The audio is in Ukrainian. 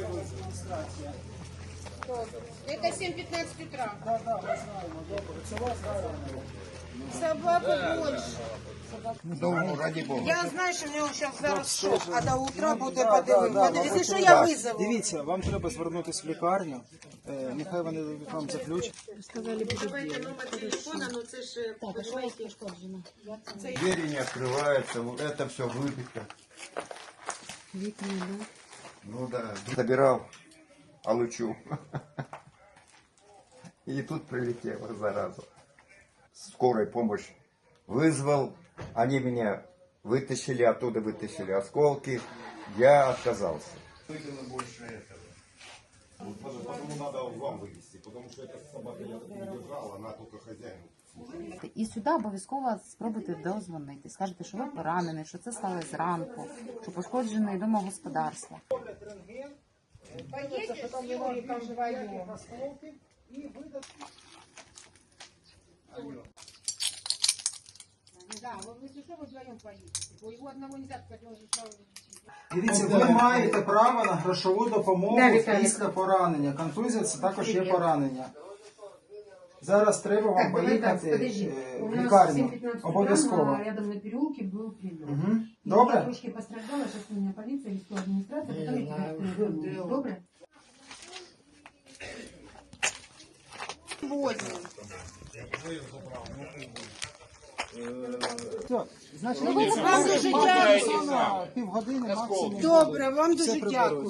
адміністрація. Это 7-15 утра. Да, да, ми знаємо, добре. Це вас району. Собаку больше. Ну, раді Бога. Я знаю, що в нього зараз зараз шок, а до утра буде Да, да, подивитися. да, Подивіться, мабуть, що так. я визову. Дивіться, вам треба звернутися в лікарню. Е, Нехай вони дадуть вам заключення. Давайте номер телефона, ну це ж понимаете, Двери не открываются, вот это все выпито. Ну да. Забирал Алычу. И тут прилетела зараза. Скорой помощь вызвал. Они меня вытащили, оттуда вытащили осколки. Я отказался. Больше этого. Потому надо вам вывести, потому что эта собака не держал, она только хозяин. І сюди обов'язково спробуйте дозвонити. Скажете, що ви поранений, що це сталося зранку, що пошкоджене домогосподарство. Да, вы, если что, вы вдвоем поедете. Его одного нельзя сказать, он же. Дивіться, ви маєте право на грошову допомогу після поранення. Контузія це також є поранення. Зараз треба вам Так, давай так, поїхати подожди. е, У в нас лікарню. 7-15 утра Обов'язково. на- рядом на переулке был прилет. Угу. И Я Добре? трошки пострадала, сейчас у меня полиция, листу администрация, потом я тебя верну. Добре? Все, значить, Вам дуже дякую. півгодини максимум. Добре, вам дуже дякую.